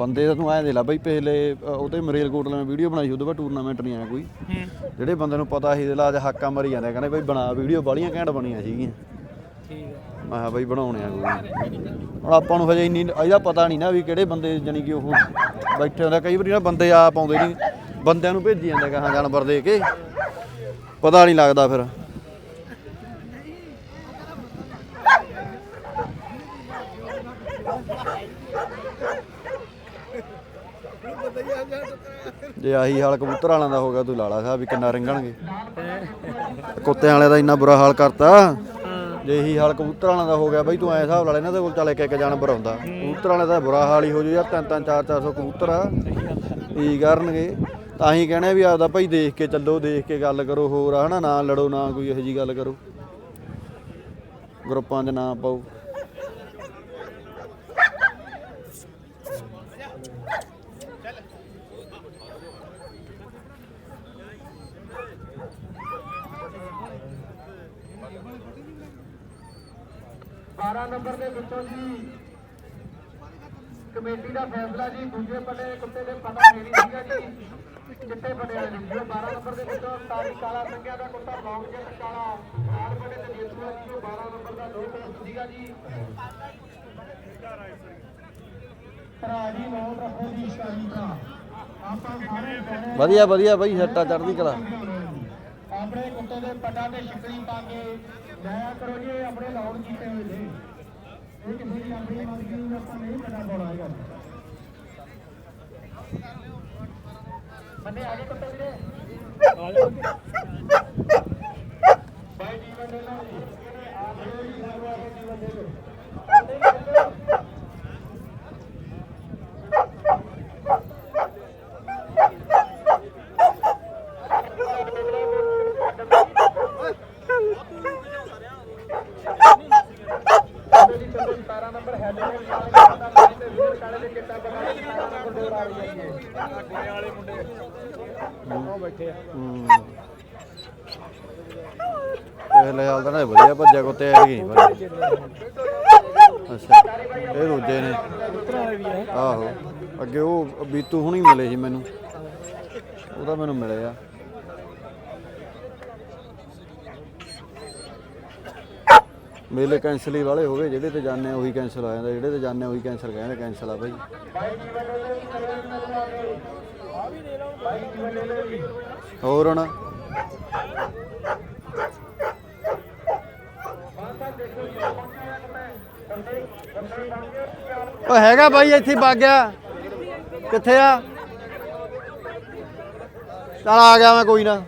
ਬੰਦੇ ਤਾਂ ਤੂੰ ਐਂ ਦੇ ਲਾ ਬਈ ਪਹਿਲੇ ਅ, ਉਹਦੇ ਮਰੇਲਕੋਟਲੇ ਮੈਂ ਵੀਡੀਓ ਬਣਾਈ ਉਹਦੇ ਬਾਅਦ ਟੂਰਨਾਮੈਂਟ ਨਹੀਂ ਆਇਆ ਕੋਈ। ਜਿਹੜੇ ਬੰਦੇ ਨੂੰ ਪਤਾ ਸੀ ਇਹਦੇ ਅੱਜ ਹਾਕਾ ਮਰੀ ਜਾਂਦੇ ਕਹਿੰਦੇ ਬਈ ਬਣਾ ਵੀਡੀਓ ਬਾਲੀਆਂ ਘੈਂਟ ਬਣੀਆਂ ਸੀਗੀਆਂ। ਠੀਕ ਹੈ ਮੈਂ ਕਿਹਾ ਬਈ ਬਣਾਉਣੇ ਆ ਕੋਈ। ਹੁਣ ਆਪਾਂ ਨੂੰ ਹਜੇ ਇੰਨੀ ਇਹਦਾ ਪਤਾ ਨਹੀਂ ਨਾ ਵੀ ਕਿਹੜੇ ਬੰਦੇ ਜਾਨੀ ਕਿ ਉਹ ਬੈਠੇ ਹੁੰਦੇ ਕਈ ਵਾਰੀ ਨਾ ਬੰਦੇ ਆ ਪਾਉਂਦੇ ਨਹੀਂ ਬੰਦਿਆਂ ਨੂੰ ਭੇਜੀ ਜਾਂਦੇ ਕਹਾਂ ਜਾਨਵਰ ਦੇ ਕੇ। ਪਤਾ ਨਹੀਂ ਲੱਗਦਾ ਫਿਰ। ਜੇ ਆਹੀ ਹਾਲ ਕਬੂਤਰ ਵਾਲਿਆਂ ਦਾ ਹੋਗਾ ਤੂੰ ਲਾਲਾ ਸਾਹਿਬ ਵੀ ਕਿੰਨਾ ਰਿੰਗਣਗੇ। ਕੁੱਤਿਆਂ ਵਾਲਿਆਂ ਦਾ ਇੰਨਾ ਬੁਰਾ ਹਾਲ ਕਰਤਾ। ਜੇ ਇਹੀ ਹਾਲ ਕਬੂਤਰ ਵਾਲਿਆਂ ਦਾ ਹੋ ਗਿਆ, ਬਈ ਤੂੰ ਐ ਹਿਸਾਬ ਲਾ ਲੈ, ਇਹਨਾਂ ਦੇ ਕੋਲ ਚੱਲ ਇੱਕ ਇੱਕ ਜਾਨਵਰ ਆਉਂਦਾ। ਕਬੂਤਰ ਵਾਲਿਆਂ ਦਾ ਬੁਰਾ ਹਾਲ ਹੀ ਹੋ ਜੂ ਯਾਰ, ਤਿੰਨ ਤਿੰਨ, ਚਾਰ ਚਾਰ ਸੌ ਕਬੂਤਰ ਆ। ਕੀ ਕਰਨਗੇ? ਤਾਂ ਹੀ ਕਹਿਣਾ ਵੀ ਆਪਦਾ ਭਾਈ ਦੇਖ ਕੇ ਚੱਲੋ, ਦੇਖ ਕੇ ਗੱਲ ਕਰੋ ਹੋਰ ਆ ਹਨਾ, ਨਾ ਲੜੋ, ਨਾ ਕੋਈ ਇਹੋ ਜੀ ਗੱਲ ਕਰੋ। ਗਰੁੱਪਾਂ 'ਚ ਨਾ ਪਾਓ। ਨੰਬਰ ਦੇ ਵਿੱਚੋਂ ਜੀ ਕਮੇਟੀ ਦਾ ਫੈਸਲਾ ਜੀ, ਦੂਜੇ ਪੱਲੇ ਕੁੱਤੇ ਦੇ ਪਤਾ ਨਹੀਂ ਸੀਗਾ ਜੀ ਚਿੱਟੇ ਪੱਲੇ ਵਾਲੇ ਜੀ ਉਹ 12 ਨੰਬਰ ਦੇ ਵਿੱਚੋਂ ਤਾਰੀ ਕਾਲਾ ਸੰਗਿਆ ਦਾ ਕੁੱਤਾ, ਲੌਂਗ ਜੱਟ ਕਾਲਾ ਚਾਰ ਪੱਲੇ ਤੇ ਜੇਤੂਆ ਜੀ 12 ਨੰਬਰ ਦਾ ਦੋ ਸੀਗਾ ਜੀ। ਵਧੀਆ ਵਧੀਆ ਬਈ ਸੱਟਾ ਚੜਦੀ ਕਲਾ। ਆਪਣੇ ਕੁੱਤੇ ਦੇ ਪੱਟਾਂ ਤੇ ਛਿਕੜੀ ਪਾ ਕੇ ਜਾਇਆ ਕਰੋ ਜੀ ਆਪਣੇ ਲਾਉਣ ਕੀਤੇ ਹੋਏ ਨੇ। ਇਹ ਕਿਸੇ ਦੀ ਆਪਣੀ ਮਰਜ਼ੀ ਨੂੰ ਆਪਾਂ ਨਹੀਂ ਪਤਾ ਪਾਉਣਾ ਹੈਗਾ। ਬੰਦੇ ਆ ਗਏ ਕੁੱਤੇ ਵੀਰੇ। ਬਾਈ ਜੀਵਨ ਦੇ ਨਾਲ ਜੀ। ਆਪ ਜੀ ਸਰਵਾ ਕੇ ਜੀਵਨ ਦੇ ਦਿਓ ਚਲੋ ਜੀ ਚਲੋ 17 ਨੰਬਰ ਹੈਡ ਦੇ ਨਾਲ ਜਾਂਦਾ ਪਾਣੀ ਤੇ ਵੀਰ ਕਾਲੇ ਦੇ ਕਿੱਟਾ ਬਣਾ ਕੇ 17 ਨੰਬਰ ਦੌੜ ਆ ਰਹੀ ਹੈ ਜੀ ਗੋਲੇ ਵਾਲੇ ਮੁੰਡੇ ਉਹ ਬੈਠੇ ਆ ਇਹ ਲੈ ਹਾਲ ਤਾਂ ਨਾ ਵਧੀਆ ਭੱਜਿਆ ਕੁੱਤੇ ਐ ਗਈ ਭੱਜੇ ਅੱਛਾ, ਇਹ ਦੂਜੇ ਨੇ। ਆਹੋ, ਅੱਗੇ ਉਹ ਬੀਤੂ ਹੁਣੀ ਮਿਲੇ ਸੀ ਮੈਨੂੰ। ਉਹਦਾ ਮੈਨੂੰ ਮਿਲਿਆ ਮੇਲੇ ਕੈਂਸਲ ਹੀ ਵਾਲੇ ਹੋ ਗਏ ਜਿਹੜੇ ਤੇ ਜਾਂਦੇ ਆ ਉਹੀ ਕੈਂਸਲ ਆ ਜਾਂਦਾ, ਜਿਹੜੇ ਤੇ ਜਾਂਦੇ ਆ ਉਹੀ ਕੈਂਸਲ ਕਹਿੰਦੇ ਕੈਂਸਲ ਆ ਭਾਈ ਹੋਰ ਹੁਣ? ਉਹ ਹੈਗਾ ਬਾਈ, ਇੱਥੇ ਵਗ ਗਿਆ। ਕਿੱਥੇ ਆ? ਚਲ ਆ ਗਿਆ ਮੈਂ, ਕੋਈ ਨਾ।